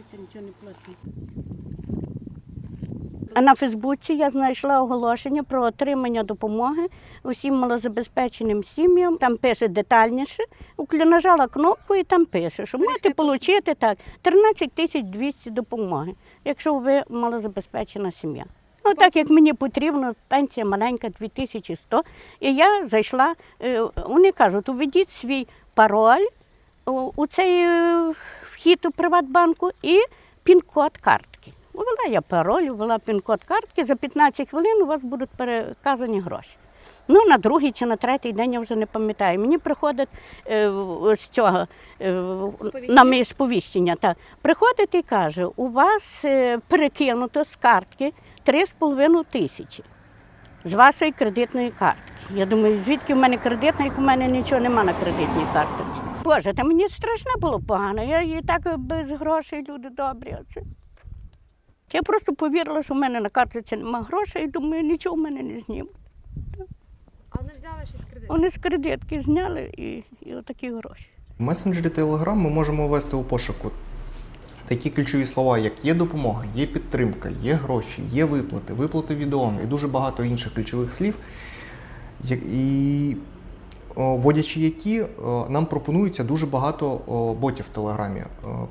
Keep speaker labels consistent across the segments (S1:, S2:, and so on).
S1: поліція нічого не платить. А на Фейсбуці я знайшла оголошення про отримання допомоги усім малозабезпеченим сім'ям. Там пише детальніше. Нажала кнопку і там пише, що можете отримати так 13 тисяч 200 допомоги, якщо ви малозабезпечена сім'я. Ну, так як мені потрібно, пенсія маленька 2100. І я зайшла, е, вони кажуть, уведіть свій пароль у, у цей е, вхід у Приватбанку і пін-код картки. Ввела я пароль, ввела пін-код картки, за 15 хвилин у вас будуть переказані гроші. Ну, на другий чи на третій день я вже не пам'ятаю. Мені приходить е, з цього е, на моє сповіщення. Так. Приходить і каже, у вас е, перекинуто з картки 3,5 тисячі з вашої кредитної картки. Я думаю, звідки в мене кредитна, як у мене нічого нема на кредитній картці. Боже, та мені страшно було погано. Я і так без грошей, люди добрі. Оце. Я просто повірила, що в мене на картці нема грошей, і думаю, нічого в мене не знімуть.
S2: А вони взяли щось кредит?
S1: Вони з кредитки зняли і, і отакі гроші.
S3: В месенджері Telegram ми можемо ввести у пошуку такі ключові слова, як є допомога, є підтримка, є гроші, є виплати, виплати від ООН і дуже багато інших ключових слів, і вводячи які, нам пропонується дуже багато ботів в Телеграмі.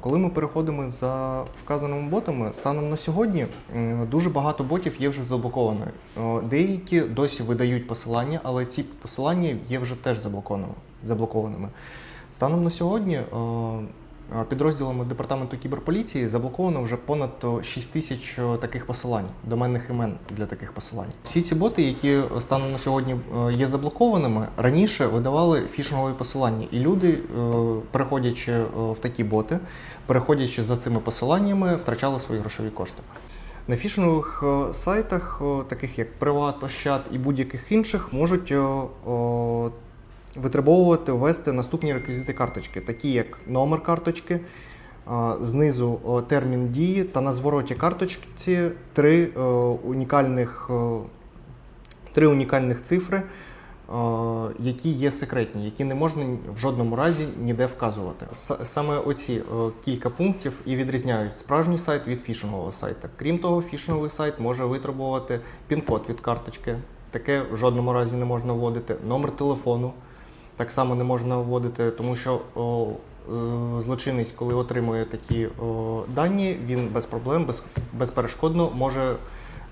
S3: Коли ми переходимо за вказаними ботами, станом на сьогодні дуже багато ботів є вже заблоковано. Деякі досі видають посилання, але ці посилання є вже теж заблокованими. Станом на сьогодні е, е, підрозділами департаменту кіберполіції заблоковано вже понад е, 6 тисяч таких посилань, доменних імен для таких посилань. Всі ці боти, які станом на сьогодні е, є заблокованими, раніше видавали фішингові посилання, і люди, е, переходячи е, в такі боти, переходячи за цими посиланнями, втрачали свої грошові кошти. На фішингових сайтах, таких як Приват, Ощад і будь-яких інших, можуть витребовувати, ввести наступні реквізити карточки, такі як номер карточки, знизу термін дії та на звороті карточці три е, унікальних, е, три унікальних цифри, е, які є секретні, які не можна в жодному разі ніде вказувати. Саме оці е, кілька пунктів і відрізняють справжній сайт від фішингового сайту. Крім того, фішинговий сайт може витребувати пін-код від карточки. Таке в жодному разі не можна вводити. Номер телефону так само не можна вводити, тому що о, е, злочинець, коли отримує такі о, дані, він без проблем, без, безперешкодно може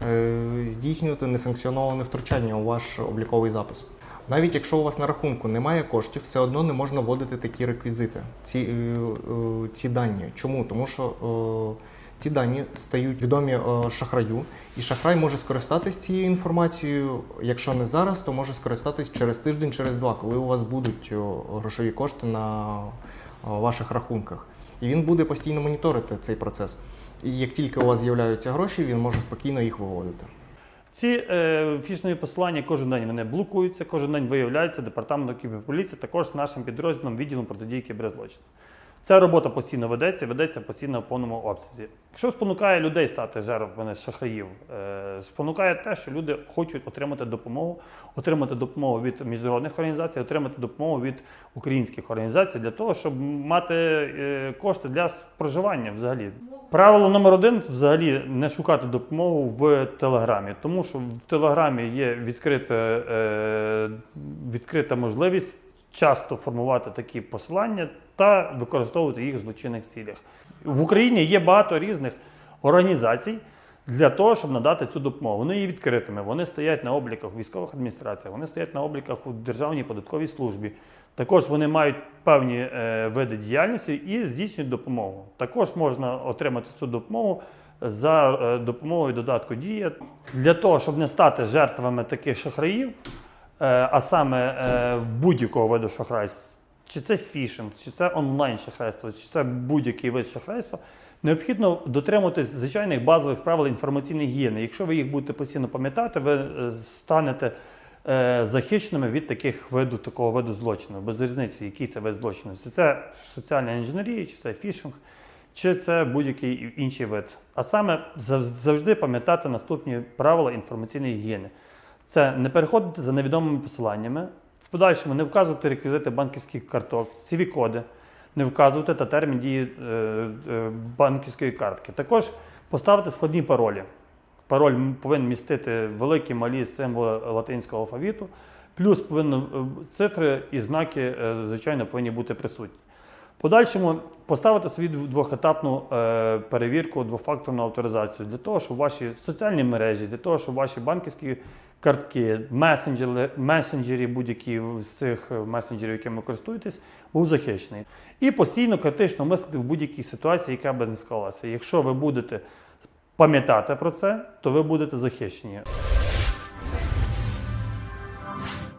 S3: е, здійснювати несанкціоноване втручання у ваш обліковий запис. Навіть якщо у вас на рахунку немає коштів, все одно не можна вводити такі реквізити, ці, е, е, ці дані. Чому? Тому що е, ці дані стають відомі е, шахраю, і шахрай може скористатись цією інформацією. Якщо не зараз, то може скористатись через тиждень, через два, коли у вас будуть е, грошові кошти на е, ваших рахунках. І він буде постійно моніторити цей процес. І як тільки у вас з'являються гроші, він може спокійно їх виводити.
S4: Ці е, фішнові посилання кожен день вони блокуються, кожен день виявляються департаментом кіберполіції, також нашим підрозділом відділом протидії кіберзлочину. Ця робота постійно ведеться, ведеться постійно в повному обсязі. Що спонукає людей стати жертвами шахраїв? Е, спонукає те, що люди хочуть отримати допомогу, отримати допомогу від міжнародних організацій, отримати допомогу від українських організацій для того, щоб мати е, кошти для проживання взагалі. Правило номер один взагалі не шукати допомогу в Телеграмі, тому що в Телеграмі є відкрита, е, відкрита можливість часто формувати такі посилання та використовувати їх в злочинних цілях. В Україні є багато різних організацій для того, щоб надати цю допомогу. Вони є відкритими, вони стоять на обліках в військових адміністраціях, вони стоять на обліках у Державній податковій службі. Також вони мають певні е, види діяльності і здійснюють допомогу. Також можна отримати цю допомогу за е, допомогою додатку Дія для того, щоб не стати жертвами таких шахраїв, е, а саме е, будь-якого виду шахрайств, чи це фішинг, чи це онлайн шахрайство, чи це будь-який вид шахрайства, необхідно дотримуватись звичайних базових правил інформаційної гігієни. Якщо ви їх будете постійно пам'ятати, ви е, станете е, захищеними від таких виду, такого виду злочину, без різниці, який це вид злочину. Чи це соціальна інженерія, чи це фішинг, чи це будь-який інший вид. А саме завжди пам'ятати наступні правила інформаційної гігієни. Це не переходити за невідомими посиланнями, в подальшому не вказувати реквізити банківських карток, cv коди не вказувати та термін дії е, е, банківської картки. Також поставити складні паролі. Пароль повинен містити великі, малі символи латинського алфавіту, плюс повинні цифри і знаки, е, звичайно, повинні бути присутні. Подальшому поставити собі двохетапну е, перевірку, двофакторну авторизацію для того, щоб ваші соціальні мережі, для того, щоб ваші банківські картки, месенджери, месенджері, будь-які з цих е, месенджерів, якими користуєтесь, був захищений. І постійно критично мислити в будь-якій ситуації, яка би не склалася. Якщо ви будете пам'ятати про це, то ви будете захищені.